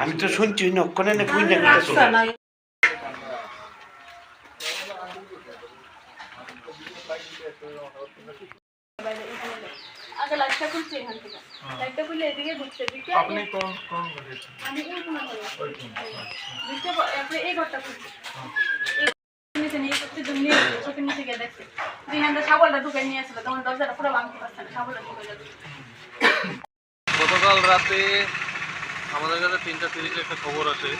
আমি তো শুনছি নক্ষণে না আগে লাইটটা খুলছি এখান থেকে। লাইটটা খুলে এদিকে ঢুকছে দিকে আপনি কোন কোন ঘরে? আমি এই কোন, আচ্ছা। ঘরটা খুলছি নিচে নিয়ে করতে জন্য নিয়ে গেছে চোখের নিচে গিয়ে দেখছে। দুই হাতে ছাগলটা ঢুকে নিয়ে আসলে তখন দরজাটা পুরো ভাঙতে পারছে না ছাগলটা ঢুকে যাচ্ছে গতকাল রাতে আমাদের কাছে তিনটা তিরিশে একটা খবর আছে।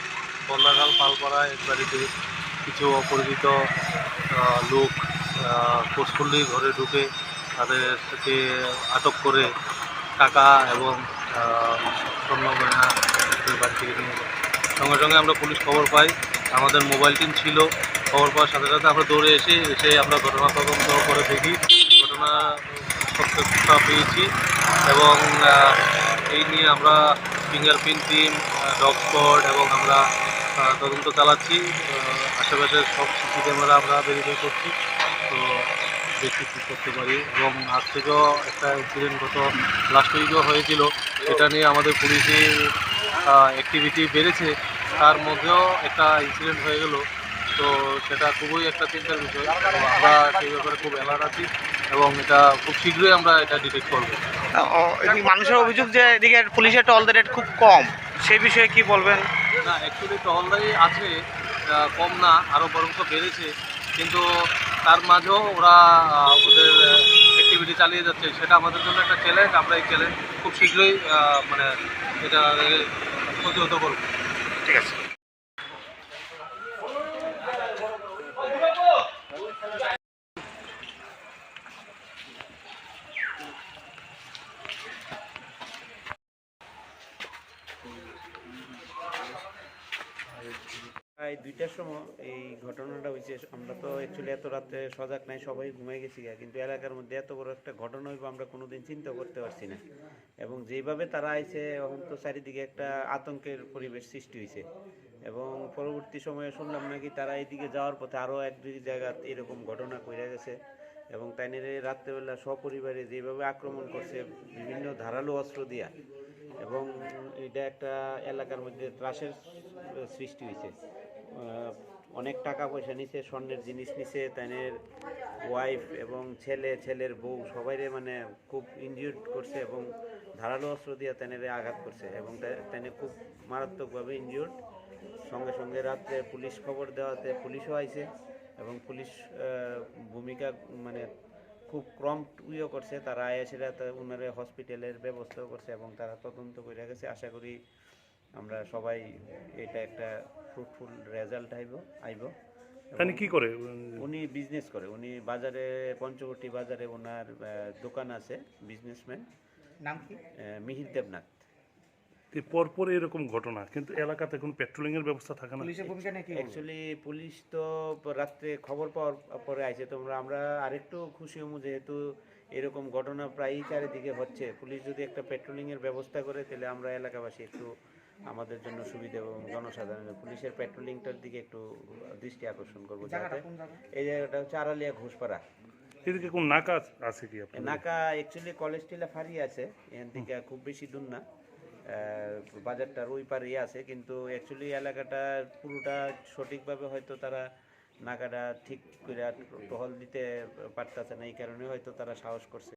বন্যাকাল পালপাড়া এক বাড়িতে কিছু অপরিচিত লোক ফোর্সফুলি ঘরে ঢুকে তাদেরকে আটক করে টাকা এবং আহ, স্বর্ণ গয়না বাড়ি থেকে নিয়ে যায়। সঙ্গে সঙ্গে আমরা পুলিশ খবর পাই। আমাদের মোবাইল টিম ছিল। খবর পাওয়ার সাথে সাথে আমরা দৌড়ে এসে এসে আমরা ঘটনা তদন্ত করে দেখি। ঘটনা সত্যতা পেয়েছি এবং এই নিয়ে আমরা ফিঙ্গারপ্রিন্ট টিম ডগ এবং আমরা তদন্ত চালাচ্ছি। আশেপাশের সব সিসি ক্যামেরা আমরা ভেরিফাই করছি। তো দেখি কী করতে পারি। এবং আজ থেকেও একটা ইনসিডেন্ট গত লাস্ট উইকও হয়েছিল। এটা নিয়ে আমাদের পুলিশের অ্যাক্টিভিটি বেড়েছে। তার মধ্যেও একটা ইনসিডেন্ট হয়ে গেল। তো সেটা খুবই একটা চিন্তার বিষয়। আমরা সেই ব্যাপারে খুব অ্যালার্ট আছি। এবং এটা খুব শীঘ্রই আমরা এটা ডিটেক্ট করব। মানুষের অভিযোগ যে এদিকে পুলিশের টল রেট খুব কম। সেই বিষয়ে কি বলবেন? না অ্যাকচুয়ালি টহলদারি আছে কম না আরও বরং বেড়েছে। কিন্তু তার মাঝেও ওরা ওদের অ্যাক্টিভিটি চালিয়ে যাচ্ছে। সেটা আমাদের জন্য একটা চ্যালেঞ্জ আমরা এই চ্যালেঞ্জ খুব শীঘ্রই মানে এটা প্রতিহত করব। ঠিক আছে। প্রায় দুইটার সময় এই ঘটনাটা হয়েছে আমরা তো অ্যাকচুয়ালি এত রাতে সজাগ নাই, সবাই ঘুমাই গেছি কিন্তু এলাকার মধ্যে এত বড় একটা ঘটনা হইব আমরা কোনোদিন চিন্তা করতে পারছি না। এবং যেভাবে তারা আইছে, এখন তো চারিদিকে একটা আতঙ্কের পরিবেশ সৃষ্টি হয়েছে এবং পরবর্তী সময়ে শুনলাম নাকি তারা এইদিকে যাওয়ার পথে আরও এক দুই জায়গা এরকম ঘটনা কইরা গেছে। এবং তাই নিয়ে রাত্রেবেলা সপরিবারে যেভাবে আক্রমণ করছে, বিভিন্ন ধারালো অস্ত্র দিয়া। এবং এটা একটা এলাকার মধ্যে ত্রাসের সৃষ্টি হয়েছে অনেক টাকা পয়সা নিছে, স্বর্ণের জিনিস নিছে, তাইনের ওয়াইফ এবং ছেলে, ছেলের বউ, সবাইরে মানে খুব ইনজিউর্ড করছে এবং ধারালো অস্ত্র দিয়ে তাইনের আঘাত করছে এবং তাইনে খুব মারাত্মকভাবে ইনজিউর্ড সঙ্গে সঙ্গে রাত্রে পুলিশ খবর দেওয়াতে পুলিশও আইছে এবং পুলিশ ভূমিকা মানে খুব কম ইয়ে করছে, তারা আয়াসেরা উনারে হসপিটালের ব্যবস্থাও করছে এবং তারা তদন্ত করে গেছে। আশা করি আমরা সবাই এটা একটা ফ্রুটফুল রেজাল্ট আইব আইব। তাহলে কি করে? উনি বিজনেস করে। উনি বাজারে পঞ্চবটি বাজারে ওনার দোকান আছে বিজনেসম্যান নাম কি? মিহির দেবনাথ। পরপর এরকম ঘটনা কিন্তু এলাকাতে কোনো পেট্রোলিং এর ব্যবস্থা থাকে না? পুলিশের ভূমিকা নিয়ে কি বলবেন? অ্যাকচুয়ালি পুলিশ তো রাত্রে খবর পাওয়ার পরে আইছে তোমরা আমরা আরেকটু খুশি হমু যেহেতু এরকম ঘটনা প্রায়ই চারিদিকে হচ্ছে। পুলিশ যদি একটা পেট্রোলিং এর ব্যবস্থা করে তাহলে আমরা এলাকাবাসী একটু আমাদের জন্য সুবিধা এবং জনসাধারণের পুলিশের পেট্রোলিংটার দিকে একটু দৃষ্টি আকর্ষণ করব যাতে এই জায়গাটা হচ্ছে আড়ালিয়া ঘোষপাড়া। এদিকে কোন নাকা আছে কি নাকা অ্যাকচুয়ালি কলেজ টিলা ফারি আছে এখান থেকে খুব বেশি দূর না। আহ, বাজারটার ওই পারেই আছে কিন্তু অ্যাকচুয়ালি এলাকাটা পুরোটা সঠিকভাবে হয়তো তারা নাকাটা ঠিক করে টহল দিতে পারতেছে না এই কারণে হয়তো তারা সাহস করছে।